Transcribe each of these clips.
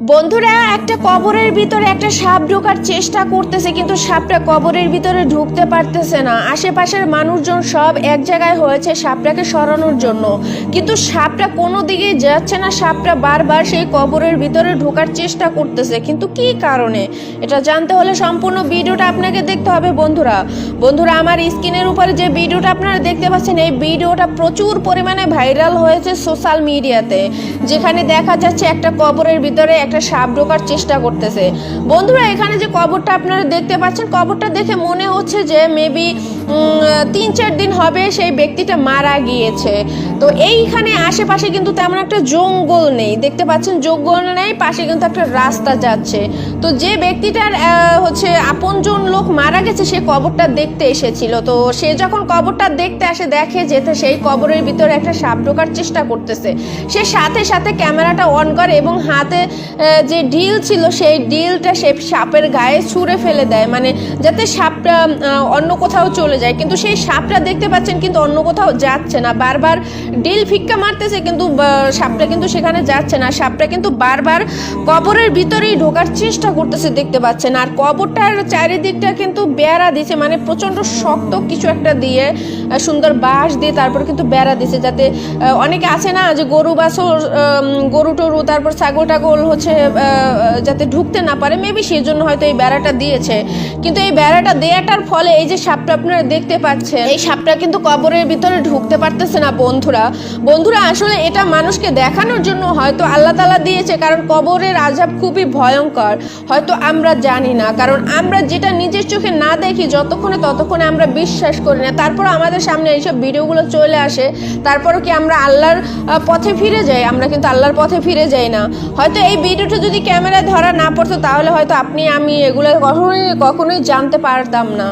বন্ধুরা, একটা কবরের ভিতরে একটা সাপ ঢোকার চেষ্টা করতেছে, কিন্তু সাপটা কবরের ভিতরে ঢুকতে পারতেছে না। আশেপাশের মানুষজন সব এক জায়গায় হয়েছে সাপটাকে সরানোর জন্য। কিন্তু সাপটা কোনো দিকেই যাচ্ছে না, সাপটা বারবার সেই কবরের ভিতরে ঢোকার চেষ্টা করতেছে। কিন্তু কি কারণে? এটা জানতে হলে সম্পূর্ণ ভিডিওটা আপনাকে দেখতে হবে, বন্ধুরা। বন্ধুরা, আমার স্ক্রিনের উপরে যে ভিডিওটা আপনারা দেখতে পাচ্ছেন, এই ভিডিওটা প্রচুর পরিমাণে ভাইরাল হয়েছে সোশ্যাল মিডিয়াতে। যেখানে দেখা যাচ্ছে একটা কবরের ভিতরে একটা সাপ ঢোকার চেষ্টা করতেছে। বন্ধুরা, এখানে যে কবরটা আপনারা দেখতে পাচ্ছেন, কবরটা দেখে মনে হচ্ছে যে মেবি তিন চার দিন হবে সেই ব্যক্তিটা মারা গিয়েছে। তো এইখানে আশেপাশে কিন্তু তেমন একটা জঙ্গল নেই। দেখতে পাচ্ছেন জঙ্গল নেই, পাশে কিন্তু একটা রাস্তা যাচ্ছে। তো যে ব্যক্তিটার হচ্ছে আপনজন লোক মারা গেছে, সে কবরটা দেখতে এসেছিল। তো সে যখন কবরটা দেখতে আসে, দেখে যে সেই কবরের ভিতরে একটা সাপ ঢোকার চেষ্টা করতেছে। সে সাথে সাথে ক্যামেরাটা অন করে এবং হাতে যে ডিল ছিল, সেই ডিলটা সে সাপের গায়ে ছুঁড়ে ফেলে দেয়। মানে যাতে সাপটা অন্য কোথাও চলে যায়। কিন্তু সেই সাপটা দেখতে পাচ্ছেন, কিন্তু অন্য কোথাও যাচ্ছে না। বারবার ডিল ফিক্কা মারতেছে কিন্তু সাপটা কিন্তু সেখানে যাচ্ছে না। সাপটা কিন্তু বারবার কবরের ভিতরেই ঢোকার চেষ্টা করতেছে দেখতে পাচ্ছেন। আর কবরটার চারিদিকটা কিন্তু বেড়া দিছে মানে প্রচণ্ড শক্ত কিছু একটা দিয়ে সুন্দর বাঁশ দিয়ে তারপর কিন্তু বেড়া দিছে যাতে অনেকে আছে না যে গরু উম, গরু টরু তারপর ছাগল টাগল হচ্ছে যাতে ঢুকতে না পারে মেবি সেই জন্য হয়তো এই বেড়াটা দিয়েছে। কিন্তু এই বেড়াটা দেওয়াটার ফলে এই যে সাপটা আপনারা দেখতে পাচ্ছেন এই সাপটা কিন্তু কবরের ভিতরে ঢুকতে পারতেছে না বন্ধুরা। বন্ধুরা বন্ধুরা, আসলে এটা মানুষকে দেখানোর জন্য হয়তো আল্লাহ তালা দিয়েছে, কারণ কবরের আজাব খুবই ভয়ঙ্কর। হয়তো আমরা জানি না, কারণ আমরা যেটা নিজের চোখে না দেখি, যতক্ষণে ততক্ষণে আমরা বিশ্বাস করি না। তারপর আমাদের সামনে এইসব ভিডিওগুলো চলে আসে, তারপরও কি আমরা আল্লাহর পথে ফিরে যাই? আমরা কিন্তু আল্লাহর পথে ফিরে যাই না। হয়তো এই ভিডিওটা যদি ক্যামেরায় ধরা না পড়তো, তাহলে হয়তো আপনি, আমি এগুলো কখনোই কখনোই জানতে পারতাম না।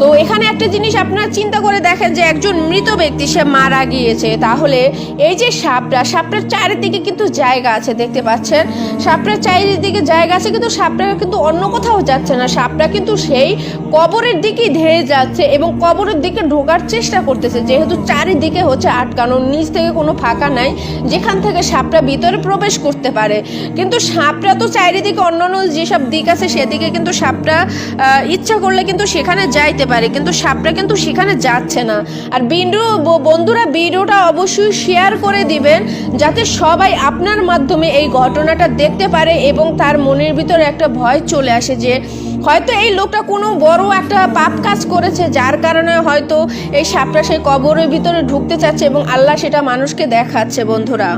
তো এখানে একটা জিনিস আপনারা চিন্তা করে দেখেন যে, একজন মৃত ব্যক্তি, সে মারা গিয়েছে। তাহলে এই যে সাপটা, সাপটার চারিদিকে কিন্তু জায়গা আছে, দেখতে পাচ্ছেন? সাপটার চারিদিকে জায়গা আছে, কিন্তু সাপটা কিন্তু অন্য কোথাও যাচ্ছে না। সাপটা কিন্তু সেই কবরের দিকেই ধেয়ে যাচ্ছে এবং কবরের দিকে ঢোকার চেষ্টা করতেছে। যেহেতু চারিদিকে হচ্ছে আটকানো, নিচ থেকে কোনো ফাঁকা নাই, যেখান থেকে সাপটা ভিতরে প্রবেশ করতে পারে। কিন্তু সাপটা তো চারিদিকে অন্যান্য যেসব দিক আছে, সেদিকে কিন্তু সাপটা ইচ্ছা করলে কিন্তু সেখানে যাইতে পারে। কিন্তু সাপটা কিন্তু সেখানে যাচ্ছে না। আর বিন্দু বন্ধুরা, ভিডিওটা অবশ্যই শেয়ার করে দিবেন যাতে সবাই আপনার মাধ্যমে এই ঘটনাটা দেখতে পারে এবং তার মনের ভিতরে একটা ভয় চলে আসে যে হয়তো এই লোকটা কোনো বড় একটা পাপ কাজ করেছে, যার কারণে হয়তো এই সাপটা সেই কবরের ভিতরে ঢুকতে চাচ্ছে এবং আল্লাহ সেটা মানুষকে দেখাচ্ছে, বন্ধুরা।